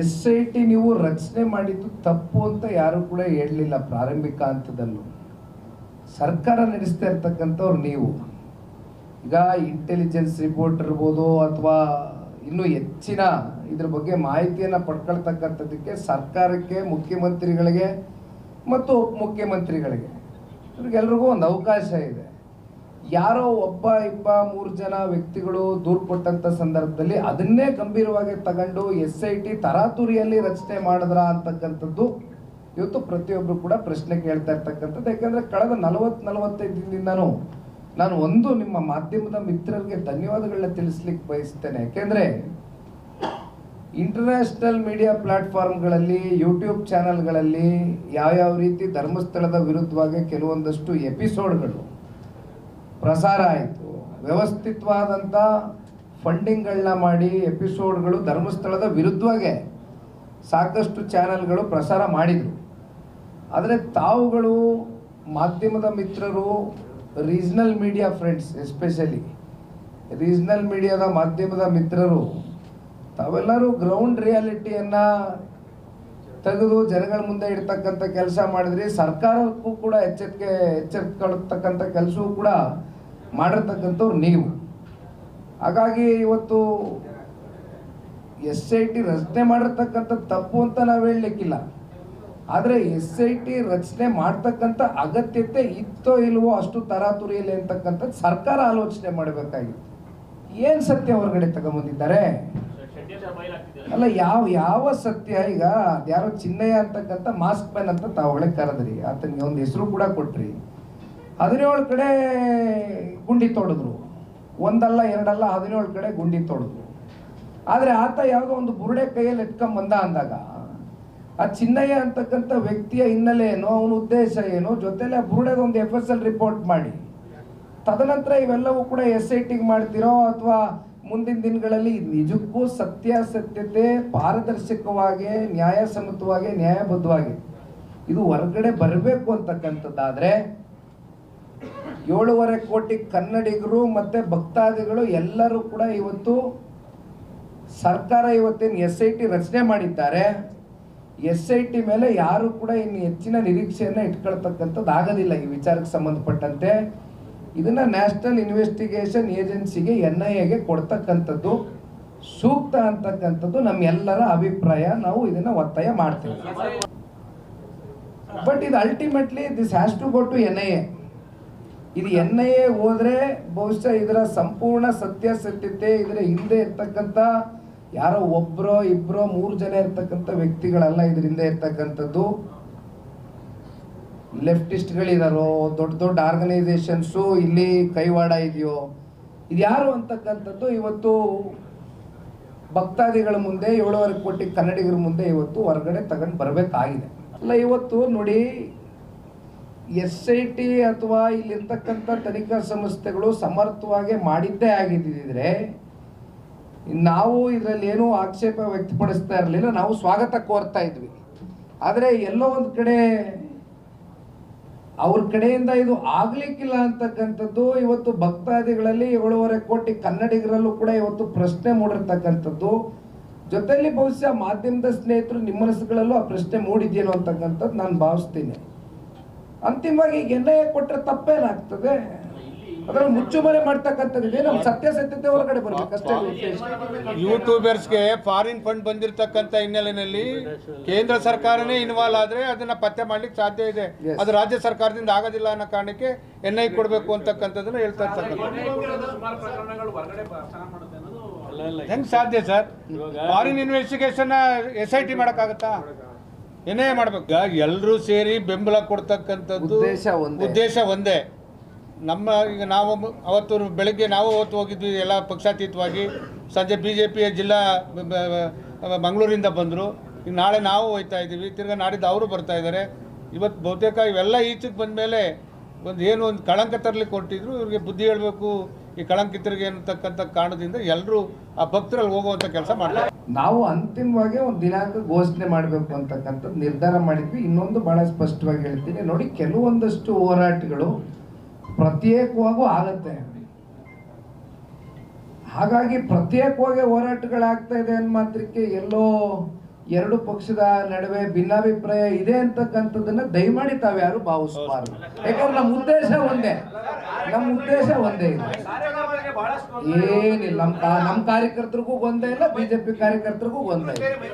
S I T ನೀವು ರಚನೆ ಮಾಡಿದ್ದು ತಪ್ಪು ಅಂತ ಯಾರು ಕೂಡ ಹೇಳಲಿಲ್ಲ ಪ್ರಾರಂಭಿಕ ಹಂತದಲ್ಲೂ. ಸರ್ಕಾರ ನಡೆಸ್ತಾ ಇರ್ತಕ್ಕಂಥವ್ರು ನೀವು. ಈಗ ಇಂಟೆಲಿಜೆನ್ಸ್ ರಿಪೋರ್ಟ್ ಇರ್ಬೋದು ಅಥವಾ ಇನ್ನೂ ಹೆಚ್ಚಿನ ಇದ್ರ ಬಗ್ಗೆ ಮಾಹಿತಿಯನ್ನು ಪಡ್ಕೊಳ್ತಕ್ಕಂಥದ್ದಕ್ಕೆ ಸರ್ಕಾರಕ್ಕೆ, ಮುಖ್ಯಮಂತ್ರಿಗಳಿಗೆ ಮತ್ತು ಉಪಮುಖ್ಯಮಂತ್ರಿಗಳಿಗೆ. ಇವ್ರಿಗೆಲ್ರಿಗೂ ಒಂದು ಅವಕಾಶ ಇದೆ. ಯಾರೋ ಒಬ್ಬ, ಇಬ್ಬ, ಮೂರು ಜನ ವ್ಯಕ್ತಿಗಳು ದೂರು ಕೊಟ್ಟಂತ ಸಂದರ್ಭದಲ್ಲಿ ಅದನ್ನೇ ಗಂಭೀರವಾಗಿ ತಗೊಂಡು ಎಸ್ ಐ ಟಿ ತರಾತುರಿಯಲ್ಲಿ ರಚನೆ ಮಾಡಿದ್ರ ಅಂತಕ್ಕಂಥದ್ದು ಇವತ್ತು ಪ್ರತಿಯೊಬ್ಬರು ಕೂಡ ಪ್ರಶ್ನೆ ಕೇಳ್ತಾ ಇರ್ತಕ್ಕಂಥದ್ದು. ಯಾಕಂದ್ರೆ ಕಳೆದ ನಲವತ್ತು ನಲವತ್ತೈದು ದಿನದಿಂದನೂ ನಾನು ಒಂದು ನಿಮ್ಮ ಮಾಧ್ಯಮದ ಮಿತ್ರರಿಗೆ ಧನ್ಯವಾದಗಳನ್ನ ತಿಳಿಸ್ಲಿಕ್ಕೆ ಬಯಸ್ತೇನೆ. ಯಾಕೆಂದ್ರೆ ಇಂಟರ್ನ್ಯಾಷನಲ್ ಮೀಡಿಯಾ ಪ್ಲಾಟ್ಫಾರ್ಮ್ಗಳಲ್ಲಿ ಯೂಟ್ಯೂಬ್ ಚಾನೆಲ್ಗಳಲ್ಲಿ ಯಾವ್ಯಾವ ರೀತಿ ಧರ್ಮಸ್ಥಳದ ವಿರುದ್ಧವಾಗಿ ಕೆಲವೊಂದಷ್ಟು ಎಪಿಸೋಡ್ಗಳು ಪ್ರಸಾರ ಆಯಿತು. ವ್ಯವಸ್ಥಿತವಾದಂಥ ಫಂಡಿಂಗ್ಗಳನ್ನ ಮಾಡಿ ಎಪಿಸೋಡ್ಗಳು ಧರ್ಮಸ್ಥಳದ ವಿರುದ್ಧವಾಗೆ ಸಾಕಷ್ಟು ಚಾನೆಲ್ಗಳು ಪ್ರಸಾರ ಮಾಡಿದರು. ಆದರೆ ತಾವುಗಳು ಮಾಧ್ಯಮದ ಮಿತ್ರರು regional media friends especially regional ಮೀಡಿಯಾದ ಮಾಧ್ಯಮದ ಮಿತ್ರರು, ತಾವೆಲ್ಲರೂ ಗ್ರೌಂಡ್ ರಿಯಾಲಿಟಿಯನ್ನು ತೆಗೆದು ಜನಗಳ ಮುಂದೆ ಇಡ್ತಕ್ಕಂಥ ಕೆಲಸ ಮಾಡಿದ್ರಿ. ಸರ್ಕಾರಕ್ಕೂ ಕೂಡ ಎಚ್ಚರಿಕೆ ಎಚ್ಚರಿಕೊಳ್ತಕ್ಕಂಥ ಕೆಲಸವೂ ಕೂಡ ಮಾಡಿರ್ತಕ್ಕಂಥವ್ರು ನೀವು. ಹಾಗಾಗಿ ಇವತ್ತು ಎಸ್ ಐ ಟಿ ರಚನೆ ಮಾಡಿರ್ತಕ್ಕಂಥ ತಪ್ಪು ಅಂತ ನಾವು ಹೇಳಲಿಕ್ಕಿಲ್ಲ. ಆದರೆ ಎಸ್ ಐ ಟಿ ರಚನೆ ಮಾಡ್ತಕ್ಕಂಥ ಅಗತ್ಯತೆ ಇತ್ತೋ ಇಲ್ವೋ ಅಷ್ಟು ತರಾತುರಿಯಲ್ಲಿ ಅಂತಕ್ಕಂಥದ್ದು ಸರ್ಕಾರ ಆಲೋಚನೆ ಮಾಡಬೇಕಾಗಿತ್ತು. ಏನು ಸತ್ಯ ಹೊರಗಡೆ ತಗೊಂಬಂದಿದ್ದಾರೆ? ಅಲ್ಲ, ಯಾವ ಯಾವ ಸತ್ಯ ಈಗ? ಯಾರೋ ಚಿನ್ನಯ್ಯ ಅಂತಕ್ಕಂಥ ಮಾಸ್ಕ್ ಮ್ಯಾನ್ ಅಂತ ತಾವೊಳಗೆ ಕರೆದ್ರಿ. ಆತನಿಗೆ ಒಂದು ಹೆಸರು ಕೂಡ ಕೊಟ್ರಿ. ಹದಿನೇಳು ಕಡೆ ಗುಂಡಿ ತೋಡಿದ್ರು. ಒಂದಲ್ಲ, ಎರಡಲ್ಲ ಹದಿನೇಳು ಕಡೆ ಗುಂಡಿ ತೋಡಿದ್ರು. ಆದರೆ ಆತ ಯಾವುದೋ ಒಂದು ಬುರುಡೆ ಕೈಯಲ್ಲಿ ಎತ್ಕೊಂಡ್ ಬಂದ ಅಂದಾಗ, ಆ ಚಿನ್ನಯ್ಯ ಅಂತಕ್ಕಂಥ ವ್ಯಕ್ತಿಯ ಹಿನ್ನೆಲೆ ಏನು, ಅವನ ಉದ್ದೇಶ ಏನು, ಜೊತೆಲೆ ಆ ಒಂದು ಎಫ್ ಎಸ್ ಎಲ್ ರಿಪೋರ್ಟ್ ಮಾಡಿ. ತದನಂತರ ಇವೆಲ್ಲವೂ ಕೂಡ ಎಸ್ ಐ ಟಿಗೆ ಮಾಡ್ತಿರೋ ಅಥವಾ ಮುಂದಿನ ದಿನಗಳಲ್ಲಿ ನಿಜಕ್ಕೂ ಸತ್ಯಾಸತ್ಯತೆ ಪಾರದರ್ಶಕವಾಗಿ, ನ್ಯಾಯಸಮ್ಮತವಾಗಿ, ನ್ಯಾಯಬದ್ಧವಾಗಿ, ಇದು ಹೊರಗಡೆ ಬರಬೇಕು ಅಂತಕ್ಕಂಥದ್ದಾದ್ರೆ ಏಳೂವರೆ ಕೋಟಿ ಕನ್ನಡಿಗರು ಮತ್ತೆ ಭಕ್ತಾದಿಗಳು ಎಲ್ಲರೂ ಕೂಡ ಇವತ್ತು ಸರ್ಕಾರ ಇವತ್ತಿನ ಎಸ್ ಐ ಟಿ ರಚನೆ ಮಾಡಿದ್ದಾರೆ. ಎಸ್ ಐ ಟಿ ಮೇಲೆ ಯಾರು ಕೂಡ ಇನ್ನು ಹೆಚ್ಚಿನ ನಿರೀಕ್ಷೆಯನ್ನು ಇಟ್ಕೊಳ್ತಕ್ಕಂಥದ್ದು ಆಗೋದಿಲ್ಲ ಈ ವಿಚಾರಕ್ಕೆ ಸಂಬಂಧಪಟ್ಟಂತೆ. ಇದನ್ನ ನ್ಯಾಷನಲ್ ಇನ್ವೆಸ್ಟಿಗೇಷನ್ ಏಜೆನ್ಸಿಗೆ ಎನ್ ಐ ಎಗೆ ಕೊಡ್ತಕ್ಕಂಥದ್ದು ಸೂಕ್ತ ಅಂತಕ್ಕಂಥದ್ದು ನಮ್ಮೆಲ್ಲರ ಅಭಿಪ್ರಾಯ. ನಾವು ಇದನ್ನ ಒತ್ತಾಯ ಮಾಡ್ತೇವೆ. ಬಟ್ ಇದು ultimately this has to go to N I A ಇದು ಎನ್ ಐ ಎ ಹೋದ್ರೆ ಬಹುಶಃ ಇದರ ಸಂಪೂರ್ಣ ಸತ್ಯಾಸತ್ಯತೆ ಇದರ ಹಿಂದೆ ಇರ್ತಕ್ಕಂಥ ಯಾರೋ ಒಬ್ರೋ ಇಬ್ರೋ ಮೂರು ಜನ ಇರ್ತಕ್ಕಂಥ ವ್ಯಕ್ತಿಗಳಲ್ಲ ಇದ್ರ ಹಿಂದೆ ಇರ್ತಕ್ಕಂಥದ್ದು. ಲೆಫ್ಟಿಸ್ಟ್ಗಳಿದಾರೋ ದೊಡ್ಡ ದೊಡ್ಡ ಆರ್ಗನೈಸೇಷನ್ಸು ಇಲ್ಲಿ ಕೈವಾಡ ಇದೆಯೋ, ಇದು ಯಾರು ಅಂತಕ್ಕಂಥದ್ದು ಇವತ್ತು ಭಕ್ತಾದಿಗಳ ಮುಂದೆ, ಏಳುವರೆ ಕೋಟಿ ಕನ್ನಡಿಗರ ಮುಂದೆ ಇವತ್ತು ಹೊರಗಡೆ ತಗೊಂಡು ಬರಬೇಕಾಗಿದೆ. ಅಲ್ಲ, ಇವತ್ತು ನೋಡಿ ಎಸ್ ಐ ಟಿ ಅಥವಾ ಇಲ್ಲಿರ್ತಕ್ಕಂಥ ತನಿಖಾ ಸಂಸ್ಥೆಗಳು ಸಮರ್ಥವಾಗಿ ಮಾಡಿದ್ದೇ ಆಗಿದ್ದಿದ್ರೆ, ನಾವು ಇದರಲ್ಲಿ ಏನೂ ಆಕ್ಷೇಪ ವ್ಯಕ್ತಪಡಿಸ್ತಾ ಇರಲಿಲ್ಲ, ನಾವು ಸ್ವಾಗತ ಕೋರ್ತಾ ಇದ್ವಿ. ಆದರೆ ಎಲ್ಲೋ ಒಂದು ಕಡೆ ಅವ್ರ ಕಡೆಯಿಂದ ಇದು ಆಗ್ಲಿಕ್ಕಿಲ್ಲ ಅಂತಕ್ಕಂಥದ್ದು, ಇವತ್ತು ಭಕ್ತಾದಿಗಳಲ್ಲಿ ಏಳುವರೆ ಕೋಟಿ ಕನ್ನಡಿಗರಲ್ಲೂ ಕೂಡ ಇವತ್ತು ಪ್ರಶ್ನೆ ಮೂಡಿರ್ತಕ್ಕಂಥದ್ದು. ಜೊತೆಯಲ್ಲಿ ಬಹುಶಃ ಮಾಧ್ಯಮದ ಸ್ನೇಹಿತರು ನಿಮ್ಮ ಮನಸ್ಸುಗಳಲ್ಲೂ ಆ ಪ್ರಶ್ನೆ ಮೂಡಿದ್ಯೇನೋ ಅಂತಕ್ಕಂಥದ್ದು ನಾನು ಭಾವಿಸ್ತೀನಿ. ಅಂತಿಮವಾಗಿ ಎನ್ ಐ ಎ ಕೊಟ್ಟರೆ ತಪ್ಪೇನಾಗ್ತದೆ? ಅದ್ರಲ್ಲಿ ಮುಚ್ಚುಮರೆ ಮಾಡ್ತಕ್ಕಂಥದ್ದು ಇದೆ ನಮ್ಮ ಸತ್ಯಾಸತ್ಯತೆ ಹೊರಗಡೆ ಬರಬೇಕು ಅಷ್ಟೇ. ಯೂಟ್ಯೂಬರ್ಸ್ಗೆ ಫಾರಿನ್ ಫಂಡ್ ಬಂದಿರತಕ್ಕಂತ ಹಿನ್ನೆಲೆಯಲ್ಲಿ ಕೇಂದ್ರ ಸರ್ಕಾರನೇ ಇನ್ವಾಲ್ವ್ ಆದ್ರೆ ಅದನ್ನ ಪತ್ತೆ ಮಾಡ್ಲಿಕ್ಕೆ ಸಾಧ್ಯ ಇದೆ. ಅದು ರಾಜ್ಯ ಸರ್ಕಾರದಿಂದ ಆಗೋದಿಲ್ಲ ಅನ್ನೋ ಕಾರಣಕ್ಕೆ ಎನ್ ಐ ಕೊಡಬೇಕು ಅಂತಕ್ಕಂಥದ್ದನ್ನ ಹೇಳ್ತಾ ಇರ್ತಕ್ಕಂಥ ಹೆಂಗ್ ಸಾಧ್ಯ sir? Foreign investigation S I T ಮಾಡಕ್ಕಾಗತ್ತಾ? ಎನ್ ಮಾಡಬೇಕು. ಎಲ್ಲರೂ ಸೇರಿ ಬೆಂಬಲ ಕೊಡ್ತಕ್ಕಂಥದ್ದು ಉದ್ದೇಶ ಒಂದೇ. ಉದ್ದೇಶ ಒಂದೇ. ನಮ್ಮ ಈಗ ನಾವು ಅವತ್ತು ಬೆಳಗ್ಗೆ ನಾವು ಅವತ್ತು ಹೋಗಿದ್ವಿ ಎಲ್ಲ ಪಕ್ಷಾತೀತವಾಗಿ. ಸಂಜೆ ಬಿ ಜೆ ಪಿಯ ಜಿಲ್ಲಾ ಮಂಗಳೂರಿಂದ ಬಂದರು. ಈಗ ನಾಳೆ ನಾವು ಹೋಯ್ತಾ ಇದ್ದೀವಿ ತಿರ್ಗಾ ನಾಡಿದ್ದು ಅವರು ಬರ್ತಾ ಇದ್ದಾರೆ. ಇವತ್ತು ಬಹುತೇಕ ಇವೆಲ್ಲ ಈಚೆಗೆ ಬಂದ ಮೇಲೆ ಒಂದು ಏನು ಒಂದು ಕಳಂಕ ತರಲಿಕ್ಕೆ ಕೊಟ್ಟಿದ್ರು ಇವ್ರಿಗೆ ಬುದ್ಧಿ ಹೇಳಬೇಕು. ಈ ಕಳಂಕಿತರಿಗೆ ಅಂತಕ್ಕಂಥ ಕಾರಣದಿಂದ ಎಲ್ಲರೂ ಆ ಭಕ್ತರಲ್ಲಿ ಹೋಗುವಂಥ ಕೆಲಸ ಮಾಡ್ತಾರೆ ನಾವು ಅಂತಿಮವಾಗಿ ಒಂದು ದಿನಾಂಕ ಘೋಷಣೆ ಮಾಡಬೇಕು ಅಂತಕ್ಕಂಥದ್ದು ನಿರ್ಧಾರ ಮಾಡಿದ್ವಿ. ಇನ್ನೊಂದು ಬಹಳ ಸ್ಪಷ್ಟವಾಗಿ ಹೇಳ್ತೀನಿ. ನೋಡಿ, ಕೆಲವೊಂದಷ್ಟು ಹೋರಾಟಗಳು ಪ್ರತ್ಯೇಕವಾಗೂ ಆಗುತ್ತೆ. ಹಾಗಾಗಿ ಪ್ರತ್ಯೇಕವಾಗಿ ಹೋರಾಟಗಳಾಗ್ತಾ ಇದೆ ಅನ್ನೋ ಮಾತ್ರಕ್ಕೆ ಎಲ್ಲೋ ಎರಡು ಪಕ್ಷದ ನಡುವೆ ಭಿನ್ನಾಭಿಪ್ರಾಯ ಇದೆ ಅಂತಕ್ಕಂಥದ್ದನ್ನ ದಯಮಾಡಿ ತಾವ್ಯಾರು ಭಾವಿಸಬಾರದು. ಯಾಕಂದ್ರೆ ನಮ್ಮ ಉದ್ದೇಶ ಒಂದೇ. ನಮ್ಮ ಉದ್ದೇಶ ಒಂದೇ ಇದೆ. ಏನಿಲ್ಲ ನಮ್ಮ ನಮ್ಮ ಕಾರ್ಯಕರ್ತರಿಗೂ ಒಂದೇ ಇಲ್ಲ ಬಿಜೆಪಿ ಕಾರ್ಯಕರ್ತರಿಗೂ ಒಂದೇ ಇಲ್ಲ